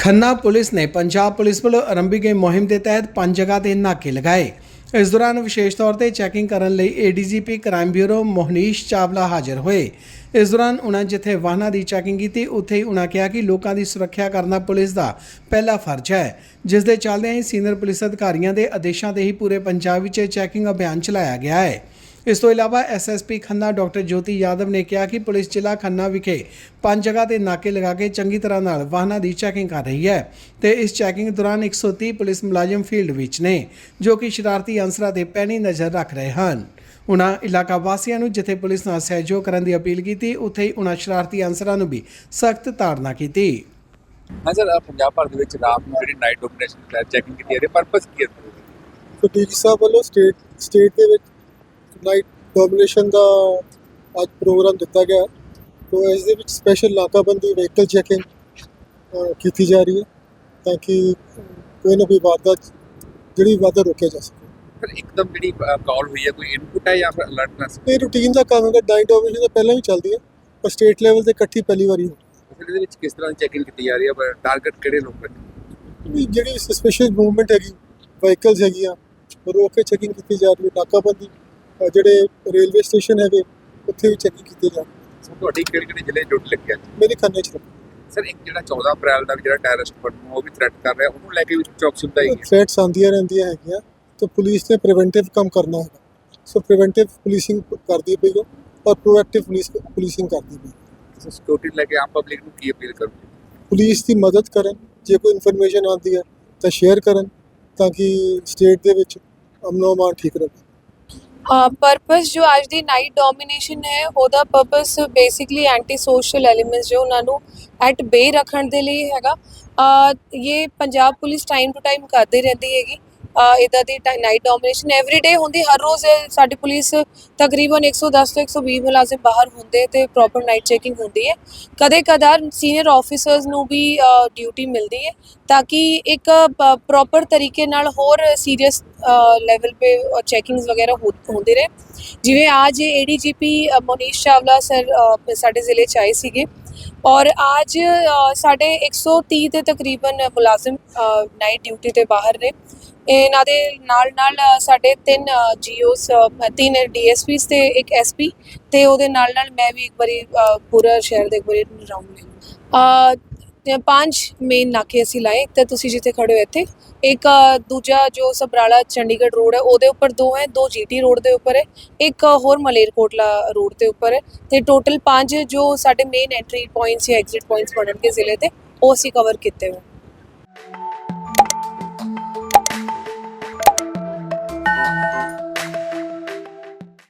Khanna police ਨੇ Punjab police ਵੱਲੋਂ ਆਰੰਭੀ ਗਈ ਮੁਹਿੰਮ ਦੇ ਤਹਿਤ ਪੰਜ ਜਗ੍ਹਾ ਤੇ ਨਾਕੇ ਲਗਾਏ। ਇਸ ਦੌਰਾਨ ਵਿਸ਼ੇਸ਼ ਤੌਰ ਤੇ ਚੈਕਿੰਗ ਕਰਨ ਲਈ ADGP crime bureau Mohnish Chawla ਹਾਜ਼ਰ ਹੋਏ। ਇਸ ਦੌਰਾਨ ਉਹਨਾਂ ਜਿੱਥੇ ਵਾਹਨਾਂ ਦੀ ਚੈਕਿੰਗ ਕੀਤੀ, ਉੱਥੇ ਹੀ ਉਹਨਾਂ ਕਿਹਾ ਕਿ ਲੋਕਾਂ ਦੀ ਸੁਰੱਖਿਆ ਕਰਨਾ ਪੁਲਿਸ ਦਾ ਪਹਿਲਾ ਫਰਜ਼ ਹੈ। ਜਿਸ ਦੇ ਚੱਲਦਿਆਂ ਹੀ ਸੀਨੀਅਰ ਪੁਲਿਸ ਅਧਿਕਾਰੀਆਂ ਦੇ ਆਦੇਸ਼ਾਂ ਤੇ ਹੀ ਪੂਰੇ ਪੰਜਾਬ ਵਿੱਚ ਇਹ ਚੈਕਿੰਗ ਅਭਿਆਨ ਚਲਾਇਆ ਗਿਆ ਹੈ। ਇਸ ਤੋਂ ਇਲਾਵਾ ਐਸਐਸਪੀ ਖੰਨਾ ਡਾਕਟਰ ਜੋਤੀ ਯਾਦਵ ਨੇ ਕਿਹਾ ਕਿ ਪੁਲਿਸ ਜ਼ਿਲ੍ਹਾ ਖੰਨਾ ਵਿਖੇ ਪੰਜ ਜਗ੍ਹਾ ਤੇ ਨਾਕੇ ਲਗਾ ਕੇ ਚੰਗੀ ਤਰ੍ਹਾਂ ਨਾਲ ਵਾਹਨਾਂ ਦੀ ਚੈਕਿੰਗ ਕਰ ਰਹੀ ਹੈ ਤੇ ਇਸ ਚੈਕਿੰਗ ਦੌਰਾਨ 130 ਪੁਲਿਸ ਮੁਲਾਜ਼ਮ ਫੀਲਡ ਵਿੱਚ ਨੇ ਜੋ ਕਿ ਸ਼ਰਾਰਤੀ ਅਨਸਰਾਂ ਤੇ ਪੈਣੀ ਨਜ਼ਰ ਰੱਖ ਰਹੇ ਹਨ। ਉਨ੍ਹਾਂ ਇਲਾਕਾ ਵਾਸੀਆਂ ਨੂੰ ਜਿੱਥੇ ਪੁਲਿਸ ਨਾਲ ਸਹਿਯੋਗ ਕਰਨ ਦੀ ਅਪੀਲ ਕੀਤੀ ਉੱਥੇ ਹੀ ਉਨ੍ਹਾਂ ਸ਼ਰਾਰਤੀ ਅਨਸਰਾਂ ਨੂੰ ਵੀ ਸਖਤ ਤਾੜਨਾ ਕੀਤੀ। ਹਾਂ ਸਰ ਪੰਜਾਬ ਭਰ ਦੇ ਵਿੱਚ ਰਾਤ ਨੂੰ ਜਿਹੜੀ ਨਾਈਟ ਡੋਮੀਨੇਸ਼ਨ ਚੈਕਿੰਗ ਕੀਤੀ ਜਾ ਰਹੀ ਪਰਪਸ ਕੀ ਹੈ? ਸੋ ਡੀਜੀ ਸਾਹਿਬ ਵੱਲੋਂ ਸਟੇਟ ਸਟੇਟ ਦੇ ਵਿੱਚ ਨਾਈਟ ਡੋਮੀਨੇਸ਼ਨ ਦਾ ਅੱਜ ਪ੍ਰੋਗਰਾਮ ਦਿੱਤਾ ਗਿਆ। ਤੋ ਇਸ ਦੇ ਵਿੱਚ ਸਪੈਸ਼ਲ ਨਾਕਾਬੰਦੀ ਵਹੀਕਲ ਚੈਕਿੰਗ ਕੀਤੀ ਜਾ ਰਹੀ ਹੈ ਤਾਂ ਕਿ ਕੋਈ ਨਾ ਕੋਈ ਵਾਰਦਾਤ ਜਿਹੜੀ ਵਾਰਦਾਤ ਰੋਕਿਆ ਜਾ ਸਕੇ। ਸਰ ਇੱਕਦਮ ਜਿਹੜੀ ਕਾਲ ਹੋਈ ਹੈ ਕੋਈ ਇਨਪੁਟ ਹੈ ਜਾਂ ਫਿਰ ਅਲਰਟਨੈਸ ਇਹ ਰੂਟੀਨ ਦਾ ਕੰਮ ਹੈਗਾ ਨਾਈਟ ਡੋਮੀਨੇਸ਼ਨ ਤਾਂ ਪਹਿਲਾਂ ਵੀ ਚੱਲਦੀ ਹੈ ਪਰ ਸਟੇਟ ਲੈਵਲ ਤੇ ਇਕੱਠੀ ਪਹਿਲੀ ਵਾਰੀ ਹੋਈ। ਫਿਰ ਇਹਦੇ ਵਿੱਚ ਕਿਸ ਤਰ੍ਹਾਂ ਦੀ ਚੈਕਿੰਗ ਕੀਤੀ ਜਾ ਰਹੀ ਹੈ? ਪਰ ਟਾਰਗੇਟ ਕਿਹੜੇ ਲੋਕ ਵੀ ਜਿਹੜੀ ਸਪੈਸ਼ਲ ਮੂਵਮੈਂਟ ਹੈਗੀ ਵਹੀਕਲਸ ਹੈਗੀਆਂ ਰੋਕ ਕੇ ਚੈਕਿੰਗ ਕੀਤੀ ਜਾ ਰਹੀ ਹੈ ਨਾਕਾਬੰਦੀ ਜਿਹੜੇ ਰੇਲਵੇ ਸਟੇਸ਼ਨ ਹੈਗੇ ਉੱਥੇ ਵੀ ਚੈਕਿੰਗ ਕੀਤੀ ਜਾ ਰਹੀ ਹੈ। ਸੋ ਤੁਹਾਡੀ ਕਿਹੜੀ ਕਿਹੜੀ ਜ਼ਿਲ੍ਹੇ ਡਿਊਟੀ ਲੱਗੀ ਹੈ ਮੇਰੀ ਖੰਨੇ ਚ ਸਰ ਇੱਕ ਜਿਹੜਾ 14 ਅਪ੍ਰੈਲ ਦਾ ਜਿਹੜਾ ਟੈਰਰਿਸਟ ਬਣੂ ਉਹ ਵੀ ਥ੍ਰੈਟ ਕਰ ਰਿਹਾ ਉਹਨੂੰ ਲੈ ਕੇ ਵੀ ਚੌਕਸੀ ਹੁੰਦਾ ਹੀ? ਥ੍ਰੈਟਸ ਆਉਂਦੀਆਂ ਰਹਿੰਦੀਆਂ ਹੈਗੀਆਂ ਤਾਂ ਪੁਲਿਸ ਨੇ ਪ੍ਰੀਵੈਂਟਿਵ ਕੰਮ ਕਰਨਾ ਹੈ ਸੋ ਪ੍ਰੀਵੈਂਟਿਵ ਪੁਲਿਸਿੰਗ ਕਰਦੀ ਪਈ ਹੈ ਔਰ ਪ੍ਰੋਐਕਟਿਵ ਪੁਲਿਸ ਪੁਲਿਸਿੰਗ ਕਰਦੀ ਪਈ ਹੈ। ਸਿਕਿਉਰਿਟੀ ਲੈ ਕੇ ਆਮ ਪਬਲਿਕ ਨੂੰ ਕੀ ਅਪੀਲ ਕਰੂਗੇ? ਪੁਲਿਸ ਦੀ ਮਦਦ ਕਰਨ ਜੇ ਕੋਈ ਇਨਫੋਰਮੇਸ਼ਨ ਆਉਂਦੀ ਹੈ ਤਾਂ ਸ਼ੇਅਰ ਕਰਨ ਤਾਂ ਕਿ ਸਟੇਟ ਦੇ ਵਿੱਚ ਅਮਨੋ ਅਮਾਨ ਠੀਕ ਰਹੇ। ਪਰਪਸ ਜੋ ਅੱਜ ਦੀ ਨਾਈਟ ਡੋਮੀਨੇਸ਼ਨ ਹੈ, ਉਹਦਾ purpose basically anti social elements ਜੋ ਉਹਨਾਂ ਨੂੰ ਐਟ ਬੇ ਰੱਖਣ ਦੇ ਲਈ ਹੈਗਾ। ਇਹ Punjab police time to time ਕਰਦੀ ਰਹਿੰਦੀ ਹੈਗੀ। ਇਦਾਂ ਦੀ ਨਾਈਟ ਡੋਮੀਨੇਸ਼ਨ ਐਵਰੀ ਡੇ ਹੁੰਦੀ ਹਰ ਰੋਜ਼ ਇਹ ਸਾਡੀ ਪੁਲਿਸ ਤਕਰੀਬਨ 110 ਤੋਂ 120 ਮੁਲਾਜ਼ਮ ਬਾਹਰ ਹੁੰਦੇ ਤੇ ਪ੍ਰੋਪਰ ਨਾਈਟ ਚੈਕਿੰਗ ਹੁੰਦੀ ਹੈ। ਕਦੇ ਕਦਾਰ ਸੀਨੀਅਰ ਆਫੀਸਰਸ ਨੂੰ ਵੀ ਡਿਊਟੀ ਮਿਲਦੀ ਹੈ ਤਾਂ ਕਿ ਇੱਕ ਪ੍ਰੋਪਰ ਤਰੀਕੇ ਨਾਲ ਹੋਰ ਸੀਰੀਅਸ ਲੈਵਲ ਪੇ ਚੈਕਿੰਗਸ ਵਗੈਰਾ ਹੋ- ਹੁੰਦੇ ਰਹੇ। ਜਿਵੇਂ ਅੱਜ ਏਡੀਜੀਪੀ ਮੋਨੀਸ਼ ਚਾਵਲਾ ਸਰ ਸਾਡੇ ਜ਼ਿਲ੍ਹੇ ਚ ਆਏ ਸੀਗੇ ਔਰ ਅੱਜ ਅ, ਸਾਡੇ 130 ਦੇ ਤਕਰੀਬਨ ਮੁਲਾਜ਼ਮ ਨਾਈਟ ਡਿਊਟੀ ਤੇ ਬਾਹਰ ਨੇ। ਇਹਨਾਂ ਦੇ ਨਾਲ ਨਾਲ ਸਾਡੇ ਤਿੰਨ ਜੀਓਸ ਤਿੰਨ ਡੀਐਸਪੀਸ ਤੇ ਇੱਕ ਐਸਪੀ ਤੇ ਉਹਦੇ ਨਾਲ ਨਾਲ ਮੈਂ ਵੀ ਇੱਕ ਵਾਰੀ ਪੂਰਾ ਸ਼ਹਿਰ ਦੇ ਇੱਕ ਵਾਰੀ ਰਾਉਂਡ ਲਿਆ ਤੇ ਪੰਜ ਮੇਨ ਨਾਕੇ ਅਸੀਂ ਲਾਏ, ਤੇ ਤੁਸੀਂ ਜਿੱਥੇ ਖੜੇ ਹੋ ਇੱਥੇ। ਇੱਕ ਦੂਜਾ ਜੋ ਸਬਰਾਲਾ ਚੰਡੀਗੜ੍ਹ ਰੋਡ ਹੈ, ਉਹਦੇ ਉੱਪਰ ਦੋ ਹੈ, ਦੋ ਜੀਟੀ ਰੋਡ ਦੇ ਉੱਪਰ ਹੈ, ਇੱਕ ਹੋਰ ਮਲੇਰਕੋਟਲਾ ਰੋਡ ਦੇ ਉੱਪਰ ਹੈ। ਤੇ ਟੋਟਲ ਪੰਜ ਜੋ ਸਾਡੇ ਮੇਨ ਐਂਟਰੀ ਪੁਆਇੰਟਸ ਜਾਂ ਐਗਜ਼ਿਟ ਪੁਆਇੰਟਸ ਬਣਨਗੇ ਜ਼ਿਲ੍ਹੇ ਤੇ ਉਹ ਅਸੀਂ ਕਵਰ ਕੀਤੇ ਹੋਏ।